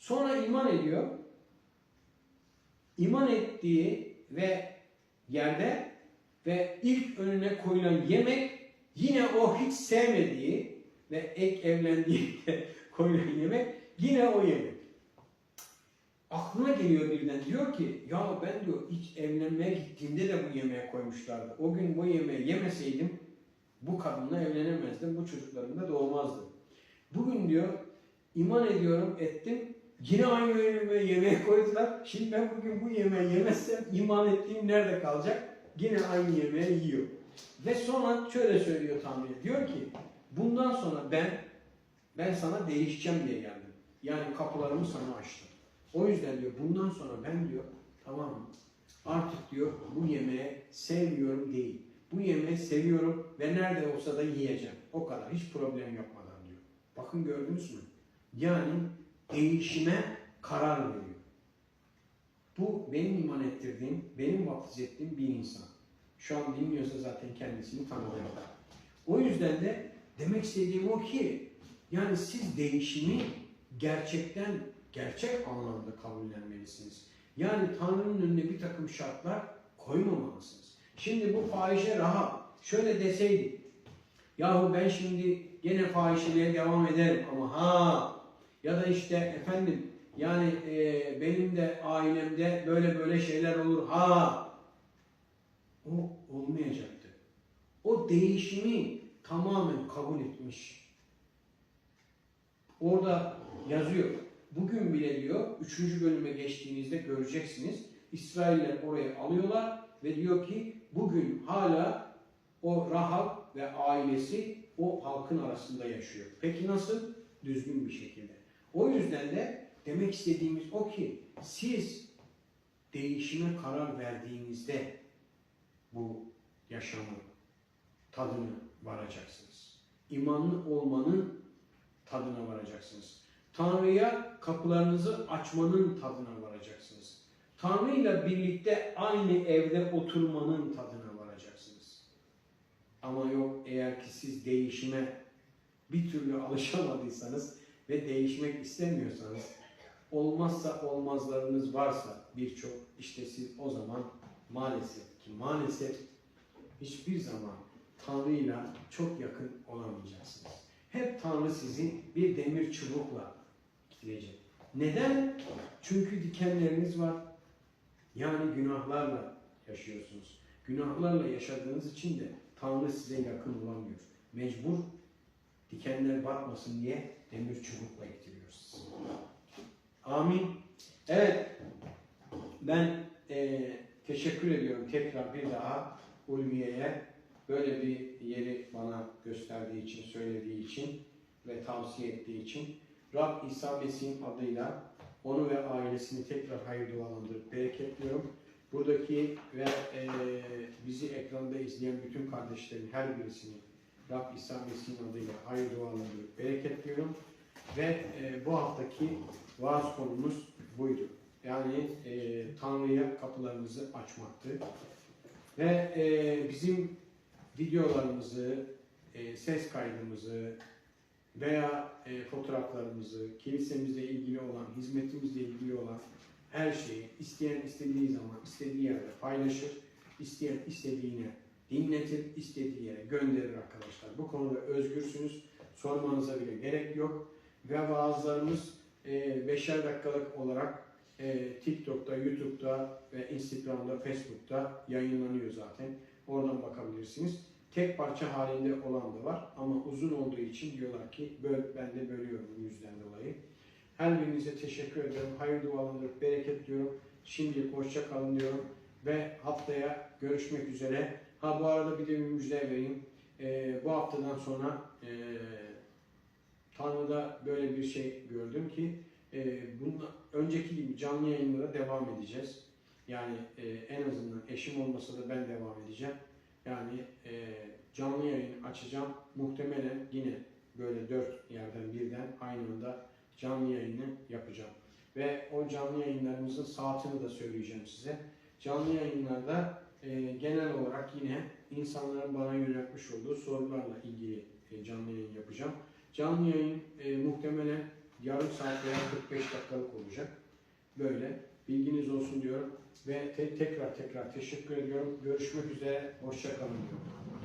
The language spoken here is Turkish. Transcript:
Sonra iman ediyor. İman ettiği ve yerde ve ilk önüne koyulan yemek yine o hiç sevmediği ve ek evlendiğinde koyulan yemek yine o yemek. Aklına geliyor birden diyor ki ya ben diyor hiç evlenmeye gittiğimde de bu yemeğe koymuşlardı. O gün bu yemeği yemeseydim bu kadınla evlenemezdim, bu çocuklarım da doğmazdı. Bugün diyor iman ediyorum, ettim. Yine aynı yemeğe yemeğe koydular. Şimdi ben bugün bu yemeği yemezsem iman ettiğim nerede kalacak? Yine aynı yemeği yiyor. Ve sonra şöyle söylüyor Tanrı'ya. Diyor ki bundan sonra ben ben sana değişeceğim diye geldim. Yani kapılarımı sana açtım. O yüzden diyor bundan sonra ben diyor tamam mı? Artık diyor bu yemeği sevmiyorum değil. Bu yemeği seviyorum ve nerede olsa da yiyeceğim. O kadar. Hiç problem yapmadan diyor. Bakın gördünüz mü? Yani değişime karar veriyor. Bu benim iman ettirdiğim, benim vaftiz ettiğim bir insan. Şu an dinliyorsa zaten kendisini tanıdı. O yüzden de demek istediğim o ki yani siz değişimi gerçekten gerçek anlamda kabullenmelisiniz. Yani Tanrı'nın önüne bir takım şartlar koymamalısınız. Şimdi bu fahişe rahat. Şöyle deseydi. Yahu ben şimdi gene fahişeliğe devam ederim ama ha ya da işte efendim yani e, benim de ailemde böyle böyle şeyler olur ha o olmayacaktı. O değişimi tamamen kabul etmiş. Orada yazıyor. Bugün bile diyor, üçüncü bölüme geçtiğinizde göreceksiniz. İsrailler oraya alıyorlar ve diyor ki bugün hala o Rahab ve ailesi o halkın arasında yaşıyor. Peki nasıl? Düzgün bir şekilde. O yüzden de demek istediğimiz o ki siz değişime karar verdiğinizde bu yaşamın tadını varacaksınız. İmanlı olmanın tadına varacaksınız. Tanrı'ya kapılarınızı açmanın tadına varacaksınız. Tanrı'yla birlikte aynı evde oturmanın tadına varacaksınız. Ama yok eğer ki siz değişime bir türlü alışamadıysanız ve değişmek istemiyorsanız, olmazsa olmazlarınız varsa birçok işte siz o zaman maalesef ki maalesef hiçbir zaman Tanrı'yla çok yakın olamayacaksınız. Hep Tanrı sizi bir demir çubukla gidecek. Neden? Çünkü dikenleriniz var. Yani günahlarla yaşıyorsunuz. Günahlarla yaşadığınız için de Tanrı size yakın olamıyor. Mecbur dikenler batmasın diye demir çubukla itiriyoruz. Amin. Evet. Ben e, teşekkür ediyorum tekrar bir daha Ulviye'ye böyle bir yeri bana gösterdiği için, söylediği için ve tavsiye ettiği için. Rab İsa Mesih'in adıyla onu ve ailesini tekrar hayır dualandırıp bereketliyorum. Buradaki ve e, bizi ekranda izleyen bütün kardeşlerin her birisini Rab İsa Mesih'in adıyla hayır dualandırıp bereketliyorum. Ve e, bu haftaki vaaz konumuz buydu. Yani e, Tanrı'ya kapılarımızı açmaktı. Ve e, bizim videolarımızı, e, ses kaydımızı veya e, fotoğraflarımızı, kilisemizle ilgili olan, hizmetimizle ilgili olan her şeyi isteyen istediği zaman, istediği yerde paylaşır, isteyen istediğine dinletir, istediği yere gönderir arkadaşlar. Bu konuda özgürsünüz, sormanıza bile gerek yok. Ve vaazlarımız e, beşer dakikalık olarak e, TikTok'ta, YouTube'da ve Instagram'da, Facebook'ta yayınlanıyor zaten. Oradan bakabilirsiniz. Tek parça halinde olan da var ama uzun olduğu için diyorlar ki böl, ben de bölüyorum bu yüzden dolayı. Her birinize teşekkür ederim. Hayır dualandırıp bereket diyorum. Şimdi hoşça kalın diyorum. Ve haftaya görüşmek üzere. Ha bu arada bir de bir müjde vereyim. Ee, bu haftadan sonra e, Tanrı'da böyle bir şey gördüm ki e, bunun önceki gibi canlı yayınlara devam edeceğiz. Yani e, en azından eşim olmasa da ben devam edeceğim. Yani e, canlı yayın açacağım. Muhtemelen yine böyle dört yerden birden aynı anda canlı yayını yapacağım. Ve o canlı yayınlarımızın saatini de söyleyeceğim size. Canlı yayınlarda e, genel olarak yine insanların bana yöneltmiş olduğu sorularla ilgili e, canlı yayın yapacağım. Canlı yayın e, muhtemelen yarım saat veya 45 dakikalık olacak. Böyle bilginiz olsun diyorum ve te- tekrar tekrar teşekkür ediyorum. Görüşmek üzere, hoşça kalın diyorum.